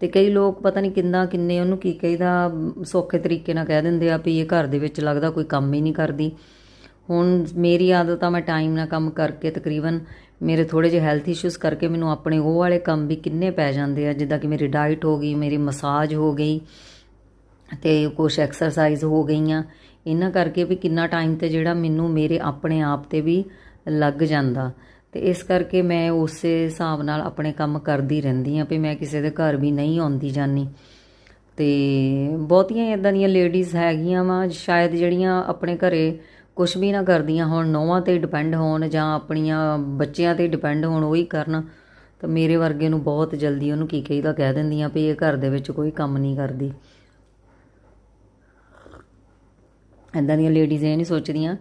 ਤੇ ਕਈ ਲੋਕ ਪਤਾ ਨਹੀਂ ਕਿੰਨਾ, ਕਿੰਨੇ ਉਹਨੂੰ ਕੀ ਕਹੀਦਾ, ਸੌਖੇ ਤਰੀਕੇ ਨਾਲ ਕਹਿ ਦਿੰਦੇ ਆ ਵੀ ਇਹ ਘਰ ਦੇ ਵਿੱਚ ਲੱਗਦਾ ਕੋਈ ਕੰਮ ਹੀ ਨਹੀਂ ਕਰਦੀ। ਹੁਣ ਮੇਰੀ ਆਦਤ ਆ ਮੈਂ ਟਾਈਮ ਨਾਲ ਕੰਮ ਕਰਕੇ ਤਕਰੀਬਨ ਮੇਰੇ ਥੋੜੇ ਜਿਹੇ ਹੈਲਥ ਇਸ਼ੂਸ ਕਰਕੇ ਮੈਨੂੰ ਆਪਣੇ ਉਹ ਵਾਲੇ ਕੰਮ ਵੀ ਕਿੰਨੇ ਪੈ ਜਾਂਦੇ ਆ, ਜਿੱਦਾਂ ਕਿ ਮੇਰੀ ਡਾਈਟ ਹੋ ਗਈ, ਮੇਰੀ ਮਸਾਜ ਹੋ ਗਈ ਤੇ ਕੁਝ ਐਕਸਰਸਾਈਜ਼ ਹੋ ਗਈਆਂ। ਇਹਨਾਂ ਕਰਕੇ ਵੀ ਕਿੰਨਾ ਟਾਈਮ ਤੇ ਜਿਹੜਾ ਮੈਨੂੰ ਮੇਰੇ ਆਪਣੇ ਆਪ ਤੇ ਵੀ ਲੱਗ ਜਾਂਦਾ। ਤੇ ਇਸ ਕਰਕੇ ਮੈਂ ਉਸੇ ਹਿਸਾਬ ਨਾਲ ਆਪਣੇ ਕੰਮ ਕਰਦੀ ਰਹਿੰਦੀ ਆ ਵੀ ਮੈਂ ਕਿਸੇ ਦੇ ਘਰ ਵੀ ਨਹੀਂ ਆਉਂਦੀ ਜਾਨੀ ਤੇ ਬਹੁਤੀਆਂ ਇਦਾਂ ਦੀਆਂ ਲੇਡੀਜ਼ ਹੈਗੀਆਂ ਵਾ, ਸ਼ਾਇਦ ਜਿਹੜੀਆਂ ਆਪਣੇ ਘਰੇ ਕੁਝ ਵੀ ਨਾ ਕਰਦੀਆਂ ਹੋਣ ਨੌਵਾਂ ਤੇ ਡਿਪੈਂਡ ਹੋਣ ਜਾਂ ਆਪਣੀਆਂ ਬੱਚਿਆਂ ਤੇ ਡਿਪੈਂਡ ਹੋਣ, ਉਹੀ ਕਰਨ। ਤਾਂ ਮੇਰੇ ਵਰਗੇ ਨੂੰ ਬਹੁਤ ਜਲਦੀ ਉਹਨੂੰ ਕੀ ਕਹੀਦਾ ਕਹਿ ਦਿੰਦੀਆਂ ਵੀ ਇਹ ਘਰ ਦੇ ਵਿੱਚ ਕੋਈ ਕੰਮ ਨਹੀਂ ਕਰਦੀ। ਇਦਾਂ ਦੀਆਂ ਲੇਡੀਜ਼ ਇਹ ਨਹੀਂ ਸੋਚਦੀਆਂ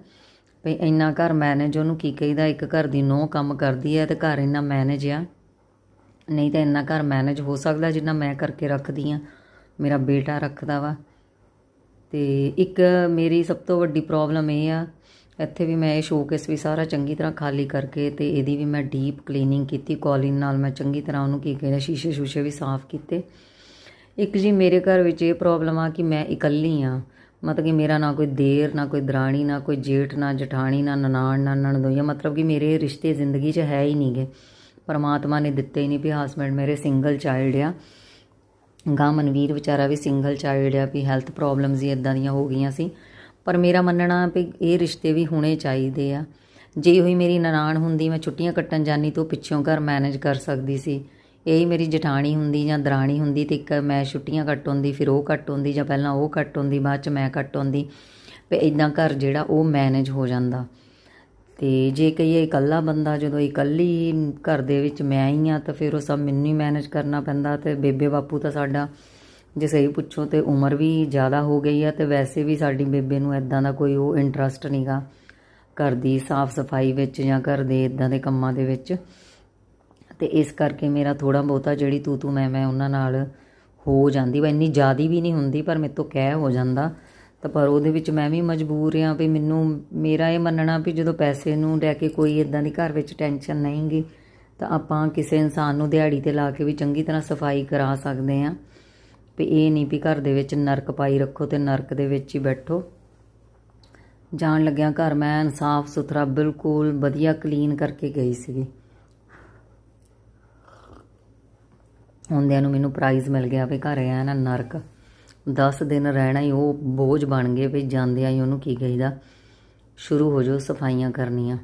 ਵੀ ਇੰਨਾ ਘਰ ਮੈਨੇਜ ਉਹਨੂੰ ਕੀ ਕਹੀਦਾ ਇੱਕ ਘਰ ਦੀ ਨੋ ਕੰਮ ਕਰਦੀ ਹੈ ਤੇ ਘਰ ਇੰਨਾ ਮੈਨੇਜ ਆ। ਨਹੀਂ ਤਾਂ ਇੰਨਾ ਘਰ ਮੈਨੇਜ ਹੋ ਸਕਦਾ ਜਿੰਨਾ ਮੈਂ ਕਰਕੇ ਰੱਖਦੀ ਆ ਮੇਰਾ ਬੇਟਾ ਰੱਖਦਾ ਵਾ। ਤੇ ਇੱਕ ਮੇਰੀ ਸਭ ਤੋਂ ਵੱਡੀ ਪ੍ਰੋਬਲਮ ਇਹ ਆ, ਇੱਥੇ ਵੀ ਮੈਂ ਇਹ ਸ਼ੋਕੇਸ ਵੀ ਸਾਰਾ ਚੰਗੀ ਤਰ੍ਹਾਂ ਖਾਲੀ ਕਰਕੇ ਤੇ ਇਹਦੀ ਵੀ ਮੈਂ ਡੀਪ ਕਲੀਨਿੰਗ ਕੀਤੀ ਕੋਲਿਨ ਨਾਲ ਮੈਂ ਚੰਗੀ ਤਰ੍ਹਾਂ ਉਹਨੂੰ ਕੀ ਕਹਿੰਦਾ ਸ਼ੀਸ਼ੇ ਸ਼ੂਸ਼ੇ ਵੀ ਸਾਫ਼ ਕੀਤੇ। ਇੱਕ ਜੀ ਮੇਰੇ ਘਰ ਵਿੱਚ ਇਹ ਪ੍ਰੋਬਲਮ ਆ ਕਿ ਮੈਂ ਇਕੱਲੀ ਆ, ਮਤਲਬ ਕਿ ਮੇਰਾ ਨਾ ਕੋਈ ਦੇਰ, ਨਾ ਕੋਈ ਦਰਾਣੀ, ਨਾ ਕੋਈ ਜੇਠ, ਨਾ ਜਠਾਣੀ, ਨਾ ਨਨਾਣ, ਨਾ ਨਣਦੋਈਆ ਮਤਲਬ ਕਿ ਮੇਰੇ ਰਿਸ਼ਤੇ ਜ਼ਿੰਦਗੀ 'ਚ ਹੈ ਹੀ ਨਹੀਂਗੇ ਪਰਮਾਤਮਾ ਨੇ ਦਿੱਤੇ ਹੀ ਨਹੀਂ ਵੀ ਹਸਬੰਡ ਮੇਰੇ ਸਿੰਗਲ ਚਾਈਲਡ ਆ। ਗਾ ਮਨਵੀਰ ਵਿਚਾਰਾ ਵੀ ਸਿੰਗਲ ਚਾਈਲਡ ਆ ਵੀ ਹੈਲਥ ਪ੍ਰੋਬਲਮਸ ਹੀ ਇਦਾਂ ਦੀਆਂ ਹੋ ਗਈਆਂ ਸੀ। ਪਰ ਮੇਰਾ ਮੰਨਣਾ ਵੀ ਇਹ ਰਿਸ਼ਤੇ ਵੀ ਹੋਣੇ ਚਾਹੀਦੇ ਆ। ਜੇ ਹੋਈ ਮੇਰੀ ਨਨਾਣ ਹੁੰਦੀ, ਮੈਂ ਛੁੱਟੀਆਂ ਕੱਟਣ ਜਾਨੀ ਤੋਂ ਪਿੱਛੋਂ ਘਰ ਮੈਨੇਜ ਕਰ ਸਕਦੀ ਸੀ। ਇਹੀ ਮੇਰੀ ਜਠਾਣੀ ਹੁੰਦੀ ਜਾਂ ਦਰਾਣੀ ਹੁੰਦੀ ਤੇ ਇੱਕ ਮੈਂ ਛੁੱਟੀਆਂ ਕੱਟ ਹੁੰਦੀ, ਫਿਰ ਉਹ ਕੱਟ ਹੁੰਦੀ ਜਾਂ ਪਹਿਲਾਂ ਉਹ ਕੱਟ ਹੁੰਦੀ, ਬਾਅਦ ਚ ਮੈਂ ਕੱਟ ਹੁੰਦੀ। ਵੀ ਇਦਾਂ ਘਰ ਜਿਹੜਾ ਉਹ ਮੈਨੇਜ ਹੋ ਜਾਂਦਾ। ਤੇ ਜੇ ਕਹੀਏ ਇਕੱਲਾ ਬੰਦਾ ਜਦੋਂ ਇਕੱਲੀ ਘਰ ਦੇ ਵਿੱਚ ਮੈਂ ਹੀ ਆ, ਤਾਂ ਫਿਰ ਉਹ ਸਭ ਮੈਨੂੰ ਹੀ ਮੈਨੇਜ ਕਰਨਾ ਪੈਂਦਾ ਤੇ ਬੇਬੇ ਬਾਪੂ ਤਾਂ ਸਾਡਾ, ਜੇ ਸਹੀ ਪੁੱਛੋ ਤੇ ਉਮਰ ਵੀ ਜ਼ਿਆਦਾ ਹੋ ਗਈ ਆ ਤੇ ਵੈਸੇ ਵੀ ਸਾਡੀ ਬੇਬੇ ਨੂੰ ਇਦਾਂ ਦਾ ਕੋਈ ਉਹ ਇੰਟਰਸਟ ਨਹੀਂਗਾ ਘਰ ਦੀ ਸਾਫ਼ ਸਫ਼ਾਈ ਵਿੱਚ ਜਾਂ ਘਰ ਦੇ ਇਦਾਂ ਦੇ ਕੰਮਾਂ ਦੇ ਵਿੱਚ। ਤੇ ਇਸ ਕਰਕੇ ਮੇਰਾ ਥੋੜਾ ਬਹੁਤਾ ਜਿਹੜੀ ਤੂੰ ਤੂੰ ਮੈਂ ਮੈਂ ਉਹਨਾਂ ਨਾਲ ਹੋ ਜਾਂਦੀ ਵਾ, ਇੰਨੀ ਜ਼ਿਆਦੀ ਵੀ ਨਹੀਂ ਹੁੰਦੀ, ਪਰ ਮੇਰੇ ਤੋਂ ਕਹਿ ਹੋ ਜਾਂਦਾ ਤਾਂ ਪਰ ਉਹਦੇ ਵਿੱਚ ਮੈਂ ਵੀ ਮਜਬੂਰ ਆ ਵੀ ਮੈਨੂੰ, ਮੇਰਾ ਇਹ ਮੰਨਣਾ ਵੀ ਜਦੋਂ ਪੈਸੇ ਨੂੰ ਲੈ ਕੇ ਕੋਈ ਇਦਾਂ ਦੀ ਘਰ ਵਿੱਚ ਟੈਨਸ਼ਨ ਨਹੀਂਗੀ ਤਾਂ ਆਪਾਂ ਕਿਸੇ ਇਨਸਾਨ ਨੂੰ ਦਿਹਾੜੀ ਤੇ ਲਾ ਕੇ ਵੀ ਚੰਗੀ ਤਰ੍ਹਾਂ ਸਫ਼ਾਈ ਕਰਾ ਸਕਦੇ ਆ ਵੀ ਇਹ ਨਹੀਂ ਵੀ ਘਰ ਦੇ ਵਿੱਚ ਨਰਕ ਪਾਈ ਰੱਖੋ ਤੇ ਨਰਕ ਦੇ ਵਿੱਚ ਹੀ ਬੈਠੋ। ਜਾਣ ਲੱਗਿਆ ਘਰ ਮੈਂ ਸਾਫ਼ ਸੁਥਰਾ ਬਿਲਕੁਲ ਵਧੀਆ ਕਲੀਨ ਕਰਕੇ ਗਈ ਸੀਗੀ। ਹੁੰਦਿਆਂ ਨੂੰ ਮੈਨੂੰ ਪ੍ਰਾਈਜ਼ ਮਿਲ ਗਿਆ ਵੀ ਘਰ ਆਇਆ ਨਾ ਨਰਕ। 10 ਦਿਨ ਰਹਿਣਾ ਹੀ, ਉਹ ਬੋਝ ਬਣ ਗਏ ਵੀ ਜਾਂਦਿਆਂ ਹੀ ਉਹਨੂੰ ਕੀ ਕਹੀਦਾ? ਸ਼ੁਰੂ ਹੋ ਜਾਓ ਸਫਾਈਆਂ ਕਰਨੀਆਂ।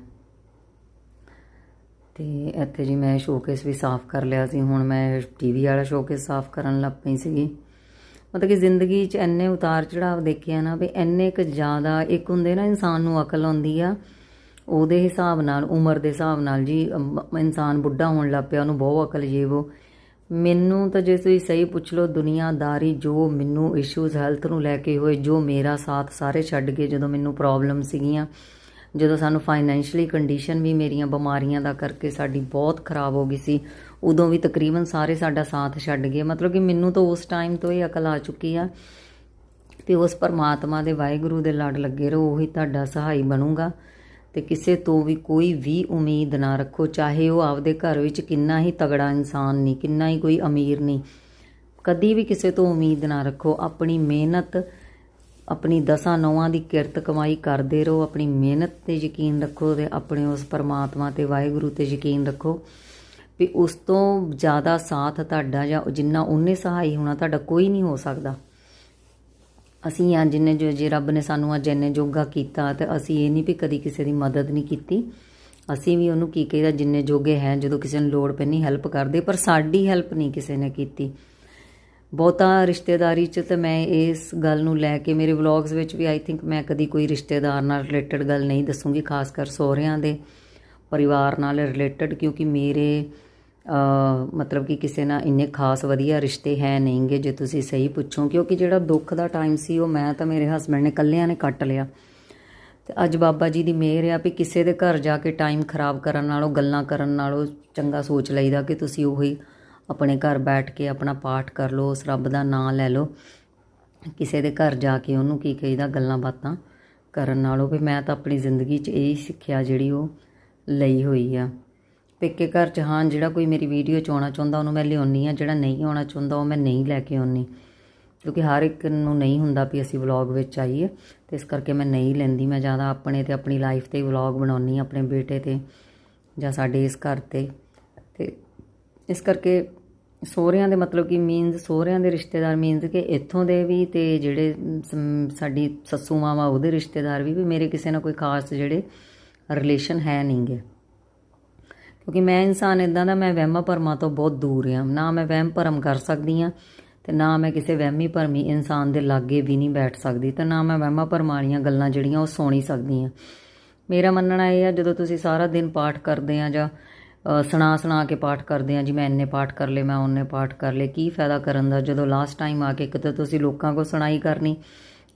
ਤੇ ਇੱਥੇ ਜੀ ਮੈਂ ਸ਼ੋਕੇਸ ਵੀ ਸਾਫ਼ ਕਰ ਲਿਆ ਸੀ। ਹੁਣ ਮੈਂ ਟੀਵੀ ਵਾਲਾ ਸ਼ੋਕੇਸ ਸਾਫ਼ ਕਰਨ ਲੱਗ ਪਈ ਸੀਗੀ। ਮਤਲਬ ਕਿ ਜ਼ਿੰਦਗੀ 'ਚ ਇੰਨੇ ਉਤਾਰ ਚੜਾਵ ਦੇਖਿਆ ਨਾ ਵੀ ਇੰਨੇ ਕੁ ਜ਼ਿਆਦਾ ਇੱਕ ਹੁੰਦੇ ਨਾ ਇਨਸਾਨ ਨੂੰ ਅਕਲ ਆਉਂਦੀ ਆ, ਉਹਦੇ ਹਿਸਾਬ ਨਾਲ, ਉਮਰ ਦੇ ਹਿਸਾਬ ਨਾਲ ਜੀ ਇਨਸਾਨ ਬੁੱਢਾ ਹੋਣ ਲੱਗ ਪਿਆ, ਉਹਨੂੰ ਬਹੁਤ ਅਕਲ ਜੇ ਮੈਨੂੰ ਤਾਂ ਜੇ ਤੁਸੀਂ ਸਹੀ ਪੁੱਛ ਲਓ, ਦੁਨੀਆਦਾਰੀ ਜੋ ਮੈਨੂੰ ਇਸ਼ੂਜ਼ ਹੈਲਥ ਨੂੰ ਲੈ ਕੇ ਹੋਏ, ਜੋ ਮੇਰਾ ਸਾਥ ਸਾਰੇ ਛੱਡ ਗਏ ਜਦੋਂ ਮੈਨੂੰ ਪ੍ਰੋਬਲਮ ਸੀਗੀਆਂ, ਜਦੋਂ ਸਾਨੂੰ ਫਾਈਨੈਂਸ਼ੀਅਲੀ ਕੰਡੀਸ਼ਨ ਵੀ ਮੇਰੀਆਂ ਬਿਮਾਰੀਆਂ ਦਾ ਕਰਕੇ ਸਾਡੀ ਬਹੁਤ ਖਰਾਬ ਹੋ ਗਈ ਸੀ, ਉਦੋਂ ਵੀ ਤਕਰੀਬਨ ਸਾਰੇ ਸਾਡਾ ਸਾਥ ਛੱਡ ਗਏ। ਮਤਲਬ ਕਿ ਮੈਨੂੰ ਤਾਂ ਉਸ ਟਾਈਮ ਤੋਂ ਇਹ ਅਕਲ ਆ ਚੁੱਕੀ ਆ ਤੇ ਉਸ ਪਰਮਾਤਮਾ ਦੇ ਵਾਹਿਗੁਰੂ ਦੇ ਲੜ ਲੱਗੇ ਰਹੋ, ਉਹੀ ਤੁਹਾਡਾ ਸਹਾਈ ਬਣੂਗਾ। ਤੇ ਕਿਸੇ ਤੋਂ ਵੀ ਕੋਈ ਵੀ ਉਮੀਦ ਨਾ ਰੱਖੋ, ਚਾਹੇ ਉਹ ਆਪਦੇ ਘਰ ਵਿੱਚ ਕਿੰਨਾ ਹੀ ਤਗੜਾ ਇਨਸਾਨ ਨਹੀਂ, ਕਿੰਨਾ ਹੀ ਕੋਈ ਅਮੀਰ ਨਹੀਂ। ਕਦੀ ਵੀ ਕਿਸੇ ਤੋਂ ਉਮੀਦ ਨਾ ਰੱਖੋ, ਆਪਣੀ ਮਿਹਨਤ, ਆਪਣੀ ਦਸਾਂ ਨੌਆਂ ਦੀ ਕਿਰਤ ਕਮਾਈ ਕਰਦੇ ਰਹੋ, ਆਪਣੀ ਮਿਹਨਤ ਤੇ ਯਕੀਨ ਰੱਖੋ ਤੇ ਆਪਣੇ ਉਸ ਪਰਮਾਤਮਾ ਤੇ ਵਾਹਿਗੁਰੂ ਤੇ ਯਕੀਨ ਰੱਖੋ ਵੀ ਉਸ ਤੋਂ ਜ਼ਿਆਦਾ ਸਾਥ ਤੁਹਾਡਾ ਜਾਂ ਜਿੰਨਾ ਉਹਨੇ ਸਹਾਈ ਹੋਣਾ, ਤੁਹਾਡਾ ਕੋਈ ਨਹੀਂ ਹੋ ਸਕਦਾ। ਅਸੀਂ ਆ ਜਿੰਨੇ ਜੋ ਜੇ ਰੱਬ ਨੇ ਸਾਨੂੰ ਅੱਜ ਇੰਨੇ ਜੋਗਾ ਕੀਤਾ ਤੇ ਅਸੀਂ ਇਹ ਨਹੀਂ ਵੀ ਕਦੀ ਕਿਸੇ ਦੀ ਮਦਦ ਨਹੀਂ ਕੀਤੀ। ਅਸੀਂ ਵੀ ਉਹਨੂੰ ਕੀ ਕਹੀਦਾ, ਜਿੰਨੇ ਜੋਗੇ ਹੈ, ਜਦੋਂ ਕਿਸੇ ਨੂੰ ਲੋੜ ਪੈਣੀ ਹੈਲਪ ਕਰਦੇ, ਪਰ ਸਾਡੀ ਹੈਲਪ ਨਹੀਂ ਕਿਸੇ ਨੇ ਕੀਤੀ। ਬਹੁਤਾ ਰਿਸ਼ਤੇਦਾਰੀ 'ਚ ਤੇ ਮੈਂ ਇਸ ਗੱਲ ਨੂੰ ਲੈ ਕੇ ਮੇਰੇ ਵਲੌਗਸ ਵਿੱਚ ਵੀ ਆਈ ਥਿੰਕ ਮੈਂ ਕਦੀ ਕੋਈ ਰਿਸ਼ਤੇਦਾਰ ਨਾਲ ਰਿਲੇਟਡ ਗੱਲ ਨਹੀਂ ਦੱਸੂਗੀ, ਖਾਸ ਕਰ ਸਹੁਰਿਆਂ ਦੇ ਪਰਿਵਾਰ ਨਾਲ ਰਿਲੇਟਡ ਕਿਉਂਕਿ ਮੇਰੇ ਮਤਲਬ ਕਿ ਕਿਸੇ ਨਾਲ ਇੰਨੇ ਖਾਸ ਵਧੀਆ ਰਿਸ਼ਤੇ ਹੈ ਨਹੀਂਗੇ ਜੇ ਤੁਸੀਂ ਸਹੀ ਪੁੱਛੋ, ਕਿਉਂਕਿ ਜਿਹੜਾ ਦੁੱਖ ਦਾ ਟਾਈਮ ਸੀ, ਉਹ ਮੈਂ ਤਾਂ ਮੇਰੇ ਹਸਬੰਡ ਨੇ ਇਕੱਲਿਆਂ ਨੇ ਕੱਟ ਲਿਆ। ਤੇ ਅੱਜ ਬਾਬਾ ਜੀ ਦੀ ਮਿਹਰ ਆ ਵੀ ਕਿਸੇ ਦੇ ਘਰ ਜਾ ਕੇ ਟਾਈਮ ਖਰਾਬ ਕਰਨ ਨਾਲੋਂ, ਗੱਲਾਂ ਕਰਨ ਨਾਲੋਂ ਚੰਗਾ ਸੋਚ ਲਈਦਾ ਕਿ ਤੁਸੀਂ ਉਹੀ ਆਪਣੇ ਘਰ ਬੈਠ ਕੇ ਆਪਣਾ ਪਾਠ ਕਰ ਲਓ, ਉਸ ਰੱਬ ਦਾ ਨਾਮ ਲੈ ਲਓ। ਕਿਸੇ ਦੇ ਘਰ ਜਾ ਕੇ ਉਹਨੂੰ ਕੀ ਕਹੀਦਾ, ਗੱਲਾਂ ਬਾਤਾਂ ਕਰਨ ਨਾਲੋਂ ਵੀ ਮੈਂ ਤਾਂ ਆਪਣੀ ਜ਼ਿੰਦਗੀ 'ਚ ਇਹ ਸਿੱਖਿਆ ਜਿਹੜੀ ਉਹ ਲਈ ਹੋਈ ਆ। ਪੇਕੇ ਘਰ 'ਚ ਹਾਂ, ਜਿਹੜਾ ਕੋਈ ਮੇਰੀ ਵੀਡੀਓ 'ਚ ਆਉਣਾ ਚਾਹੁੰਦਾ, ਉਹਨੂੰ ਮੈਂ ਲਿਆਉਣੀ ਆ, ਜਿਹੜਾ ਨਹੀਂ ਆਉਣਾ ਚਾਹੁੰਦਾ, ਉਹ ਮੈਂ ਨਹੀਂ ਲੈ ਕੇ ਆਉਣੀ। ਕਿਉਂਕਿ ਹਰ ਇੱਕ ਨੂੰ ਨਹੀਂ ਹੁੰਦਾ ਵੀ ਅਸੀਂ ਵਲੌਗ ਵਿੱਚ ਆਈਏ, ਤੇ ਇਸ ਕਰਕੇ ਮੈਂ ਨਹੀਂ ਲੈਂਦੀ। ਮੈਂ ਜ਼ਿਆਦਾ ਆਪਣੇ ਤੇ, ਆਪਣੀ ਲਾਈਫ ਤੇ ਵਲੌਗ ਬਣਾਉਣੀ ਆਪਣੇ ਬੇਟੇ ਤੇ ਜਾਂ ਸਾਡੇ ਇਸ ਘਰ ਤੇ। ਤੇ ਇਸ ਕਰਕੇ ਸਹੁਰਿਆਂ ਦੇ ਮਤਲਬ ਕਿ ਮੀਨਸ ਸਹੁਰਿਆਂ ਦੇ ਰਿਸ਼ਤੇਦਾਰ ਮੀਨਸ ਕਿ ਇੱਥੋਂ ਦੇ ਵੀ ਤੇ ਜਿਹੜੇ ਸਾਡੀ ਸੱਸੂ ਮਾਵਾ ਉਹਦੇ ਰਿਸ਼ਤੇਦਾਰ ਵੀ ਵੀ ਮੇਰੇ ਕਿਸੇ ਨਾਲ ਕੋਈ ਖਾਸ ਜਿਹੜੇ ਰਿਲੇਸ਼ਨ ਹੈ ਨਹੀਂਗੇ ਕਿਉਂਕਿ ਮੈਂ ਇਨਸਾਨ ਇਦਾਂ ਦਾ, ਮੈਂ ਵਹਿਮਾਂ ਭਰਮਾਂ ਤੋਂ ਬਹੁਤ ਦੂਰ ਹਾਂ ਨਾ ਮੈਂ ਵਹਿਮ ਭਰਮ ਕਰ ਸਕਦੀ ਹਾਂ ਤੇ ਨਾ ਮੈਂ ਕਿਸੇ ਵਹਿਮੀ ਭਰਮੀ ਇਨਸਾਨ ਦੇ ਲਾਗੇ ਵੀ ਨਹੀਂ ਬੈਠ ਸਕਦੀ ਤੇ ਨਾ ਮੈਂ ਵਹਿਮਾਂ ਭਰਮਾਂ ਵਾਲੀਆਂ ਗੱਲਾਂ ਜਿਹੜੀਆਂ ਉਹ ਸੁਣ ਸਕਦੀ ਹਾਂ ਮੇਰਾ ਮੰਨਣਾ ਇਹ ਆ, ਜਦੋਂ ਤੁਸੀਂ ਸਾਰਾ ਦਿਨ ਪਾਠ ਕਰਦੇ ਆ ਜਾਂ ਸੁਣਾ ਸੁਣਾ ਕੇ ਪਾਠ ਕਰਦੇ ਆ ਜੀ ਮੈਂ ਇੰਨੇ ਪਾਠ ਕਰ ਲਏ, ਮੈਂ ਉਹਨੇ ਪਾਠ ਕਰ ਲਏ, ਕੀ ਫਾਇਦਾ ਕਰਨ ਦਾ? ਜਦੋਂ ਲਾਸਟ ਟਾਈਮ ਆ ਕੇ ਕਿਤੇ ਤੁਸੀਂ ਲੋਕਾਂ ਕੋ ਸੁਣਾਈ ਕਰਨੀ,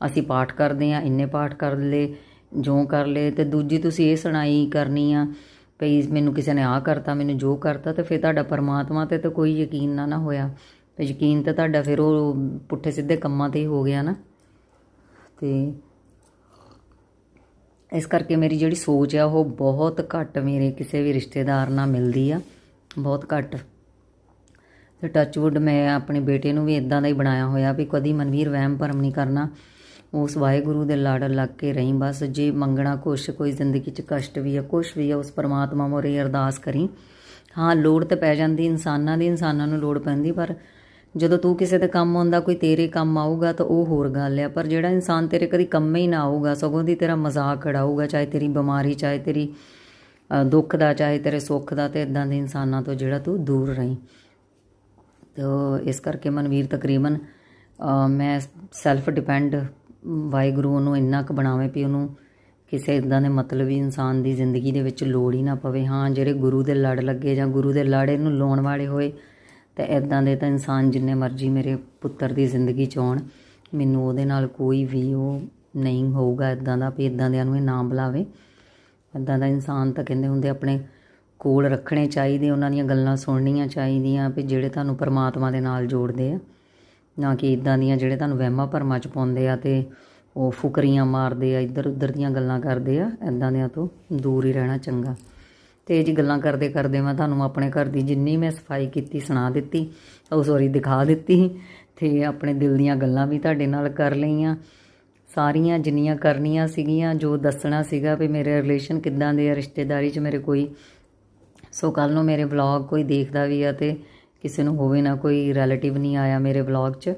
ਅਸੀਂ ਪਾਠ ਕਰਦੇ ਆ, ਇੰਨੇ ਪਾਠ ਕਰ ਲਏ, ਜੋ ਕਰ ਲਏ ਤੇ ਦੂਜੀ ਤੁਸੀਂ ਇਹ ਸੁਣਾਈ ਕਰਨੀ ਆ ਭਈ ਮੈਨੂੰ ਕਿਸੇ ਨੇ ਆ ਕਰਤਾ, ਮੈਨੂੰ ਜੋ ਕਰਤਾ ਤੇ ਫਿਰ ਤੁਹਾਡਾ ਪਰਮਾਤਮਾ ਤੇ ਤਾਂ ਕੋਈ ਯਕੀਨ ਨਾ ਨਾ ਹੋਇਆ। ਤੇ ਯਕੀਨ ਤਾਂ ਤੁਹਾਡਾ ਫਿਰ ਉਹ ਪੁੱਠੇ ਸਿੱਧੇ ਕੰਮਾਂ ਤੇ ਹੀ ਹੋ ਗਿਆ ਨਾ। ਤੇ ਇਸ ਕਰਕੇ ਮੇਰੀ ਜਿਹੜੀ ਸੋਚ ਆ, ਉਹ ਬਹੁਤ ਘੱਟ ਮੇਰੇ ਕਿਸੇ ਵੀ ਰਿਸ਼ਤੇਦਾਰ ਨਾਲ ਮਿਲਦੀ ਆ। ਬਹੁਤ ਘੱਟ। ਤੇ ਟੱਚਵੁੱਡ ਮੈਂ ਆਪਣੇ ਬੇਟੇ ਨੂੰ ਵੀ ਇਦਾਂ ਦਾ ਹੀ ਬਣਾਇਆ ਹੋਇਆ ਵੀ ਕਦੀ ਮਨਵੀਰ ਵਹਿਮ ਭਰਮ ਨਹੀਂ ਕਰਨਾ। ਉਸ ਵਾਹਿਗੁਰੂ ਦੇ ਲਾੜ ਲੱਗ ਕੇ ਰਹੀਂ। ਬਸ ਜੇ ਮੰਗਣਾ ਕੁਛ, ਕੋਈ ਜ਼ਿੰਦਗੀ 'ਚ ਕਸ਼ਟ ਵੀ ਆ, ਕੁਛ ਵੀ ਆ, ਉਸ ਪਰਮਾਤਮਾ ਮੋਰੇ ਅਰਦਾਸ ਕਰੀ। ਹਾਂ, ਲੋੜ ਤੇ ਪੈ ਜਾਂਦੀ, ਇਨਸਾਨਾਂ ਦੀ ਇਨਸਾਨਾਂ ਨੂੰ ਲੋੜ ਪੈਂਦੀ, ਪਰ ਜਦੋਂ ਤੂੰ ਕਿਸੇ ਦੇ ਕੰਮ ਆਉਂਦਾ, ਕੋਈ ਤੇਰੇ ਕੰਮ ਆਊਗਾ ਤਾਂ ਉਹ ਹੋਰ ਗੱਲ ਆ। ਪਰ ਜਿਹੜਾ ਇਨਸਾਨ ਤੇਰੇ ਕਦੀ ਕੰਮ ਹੀ ਨਾ ਆਊਗਾ, ਸਗੋਂ ਦੀ ਤੇਰਾ ਮਜ਼ਾਕ ਉਡਾਊਗਾ, ਚਾਹੇ ਤੇਰੀ ਬਿਮਾਰੀ, ਚਾਹੇ ਤੇਰੀ ਦੁੱਖ ਦਾ, ਚਾਹੇ ਤੇਰੇ ਸੁੱਖ ਦਾ, ਤੇ ਇਦਾਂ ਦੇ ਇਨਸਾਨਾਂ ਤੋਂ ਜਿਹੜਾ ਤੂੰ ਦੂਰ ਰਹੀਂ। ਤੋ, ਇਸ ਕਰਕੇ ਮਨਵੀਰ ਤਕਰੀਬਨ ਮੈਂ ਸੈਲਫ ਡਿਪੈਂਡ ਵਾਹਿਗੁਰੂ ਉਹਨੂੰ ਇੰਨਾ ਕੁ ਬਣਾਵੇ ਵੀ ਉਹਨੂੰ ਕਿਸੇ ਇਦਾਂ ਦੇ ਮਤਲਬੀ ਇਨਸਾਨ ਦੀ ਜ਼ਿੰਦਗੀ ਦੇ ਵਿੱਚ ਲੋੜ ਹੀ ਨਾ ਪਵੇ। ਹਾਂ, ਜਿਹੜੇ ਗੁਰੂ ਦੇ ਲੜ ਲੱਗੇ ਜਾਂ ਗੁਰੂ ਦੇ ਲੜ ਇਹਨੂੰ ਲਾਉਣ ਵਾਲੇ ਹੋਏ, ਤੇ ਇਦਾਂ ਦੇ ਤਾਂ ਇਨਸਾਨ ਜਿੰਨੇ ਮਰਜ਼ੀ ਮੇਰੇ ਪੁੱਤਰ ਦੀ ਜ਼ਿੰਦਗੀ ਚ ਆਉਣ, ਮੈਨੂੰ ਉਹਦੇ ਨਾਲ ਕੋਈ ਵੀ ਉਹ ਨਹੀਂ ਹੋਊਗਾ ਇਦਾਂ ਦਾ ਵੀ ਇਦਾਂ ਦਿਆਂ ਨੂੰ ਇਹ ਨਾ ਬੁਲਾਵੇ। ਇਦਾਂ ਦਾ ਇਨਸਾਨ ਤਾਂ ਕਹਿੰਦੇ ਹੁੰਦੇ ਆਪਣੇ ਕੋਲ ਰੱਖਣੇ ਚਾਹੀਦੇ, ਉਹਨਾਂ ਦੀਆਂ ਗੱਲਾਂ ਸੁਣਨੀਆਂ ਚਾਹੀਦੀਆਂ ਵੀ ਜਿਹੜੇ ਤੁਹਾਨੂੰ ਪਰਮਾਤਮਾ ਦੇ ਨਾਲ ਜੋੜਦੇ ਆ। ਨਾ ਕਿ ਇਦਾਂ ਦੀਆਂ ਜਿਹੜੇ ਤੁਹਾਨੂੰ ਵਹਿਮਾਂ ਭਰਮਾਂ ਚ ਪਾਉਂਦੇ ਆ ਤੇ ਉਹ ਫੁਕਰੀਆਂ ਮਾਰਦੇ ਆ, ਇੱਧਰ ਉੱਧਰ ਦੀਆਂ ਗੱਲਾਂ ਕਰਦੇ ਆ ਇਦਾਂ ਦਿਆਂ ਤੋਂ ਦੂਰ ਹੀ ਰਹਿਣਾ ਚੰਗਾ। ਤੇ ਇਹ ਜੀ ਗੱਲਾਂ ਕਰਦੇ ਕਰਦੇ ਮੈਂ ਤੁਹਾਨੂੰ ਆਪਣੇ ਘਰ ਦੀ ਜਿੰਨੀ ਮੈਂ ਸਫ਼ਾਈ ਕੀਤੀ, ਸੁਣਾ ਦਿੱਤੀ, ਉਹ ਸੋਰੀ ਦਿਖਾ ਦਿੱਤੀ, ਤੇ ਆਪਣੇ ਦਿਲ ਦੀਆਂ ਗੱਲਾਂ ਵੀ ਤੁਹਾਡੇ ਨਾਲ ਕਰ ਲਈਆਂ। ਸਾਰੀਆਂ ਜਿੰਨੀਆਂ ਕਰਨੀਆਂ ਸੀਗੀਆਂ, ਜੋ ਦੱਸਣਾ ਸੀਗਾ ਵੀ ਮੇਰੇ ਰਿਲੇਸ਼ਨ ਕਿੱਦਾਂ ਦੇ ਆ, ਰਿਸ਼ਤੇਦਾਰੀ 'ਚ ਮੇਰੇ ਕੋਈ, ਸੋ ਕੱਲ ਨੂੰ ਮੇਰੇ ਵਲੌਗ ਕੋਈ ਦੇਖਦਾ ਵੀ ਆ ਤੇ ਕਿਸੇ ਨੂੰ ਹੋਵੇ ਨਾ ਕੋਈ ਰਿਲੇਟਿਵ ਨਹੀਂ ਆਇਆ ਮੇਰੇ ਵਲੌਗ 'ਚ,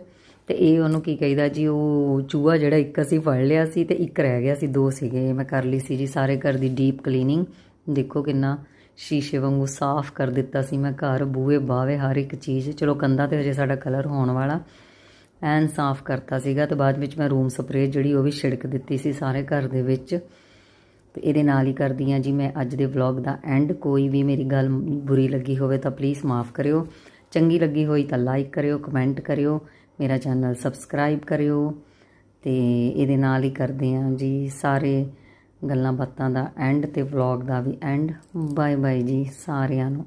ਤੇ ਇਹ ਉਹਨੂੰ ਕੀ ਕਹੀਦਾ ਜੀ, ਉਹ ਚੂਹਾ ਜਿਹੜਾ ਇੱਕ ਅਸੀਂ ਫੜ ਲਿਆ ਸੀ ਤੇ ਇੱਕ ਰਹਿ ਗਿਆ ਸੀ, ਦੋ ਸੀਗੇ ਮੈਂ ਕਰ ਲਈ ਸੀ ਜੀ ਸਾਰੇ ਘਰ ਦੀ ਡੀਪ ਕਲੀਨਿੰਗ ਦੇਖੋ ਕਿੰਨਾ ਸ਼ੀਸ਼ੇ ਵਾਂਗੂ ਸਾਫ਼ ਕਰ ਦਿੱਤਾ ਸੀ ਮੈਂ ਘਰ, ਬੂਹੇ ਬਾਵੇ ਹਰ ਇੱਕ ਚੀਜ਼। ਚਲੋ ਕੰਧਾਂ ਤੇ ਹਜੇ ਸਾਡਾ ਕਲਰ ਹੋਣ ਵਾਲਾ। ਐਨ ਸਾਫ਼ ਕਰਤਾ ਸੀਗਾ ਤੇ ਬਾਅਦ ਵਿੱਚ ਮੈਂ ਰੂਮ ਸਪਰੇਅ ਜਿਹੜੀ ਉਹ ਵੀ ਛਿੜਕ ਦਿੱਤੀ ਸੀ ਸਾਰੇ ਘਰ ਦੇ ਵਿੱਚ। ਤੇ ਇਹਦੇ ਨਾਲ ਹੀ ਕਰਦੀ ਹਾਂ ਜੀ ਮੈਂ ਅੱਜ ਦੇ ਵਲੌਗ ਦਾ ਐਂਡ ਕੋਈ ਵੀ ਮੇਰੀ ਗੱਲ ਬੁਰੀ ਲੱਗੀ ਹੋਵੇ ਤਾਂ ਪਲੀਜ਼ ਮਾਫ ਕਰਿਓ। ਚੰਗੀ ਲੱਗੀ ਹੋਈ ਤਾਂ ਲਾਈਕ ਕਰਿਓ ਕਮੈਂਟ ਕਰਿਓ, ਮੇਰਾ ਚੈਨਲ ਸਬਸਕ੍ਰਾਈਬ ਕਰਿਓ ਤੇ ਇਹਦੇ ਨਾਲ ਹੀ ਕਰਦੇ ਹਾਂ ਜੀ ਸਾਰੇ ਗੱਲਾਂ ਬਾਤਾਂ ਦਾ ਐਂਡ ਤੇ ਵਲੌਗ ਦਾ ਵੀ ਐਂਡ ਬਾਏ ਬਾਏ ਜੀ ਸਾਰਿਆਂ ਨੂੰ।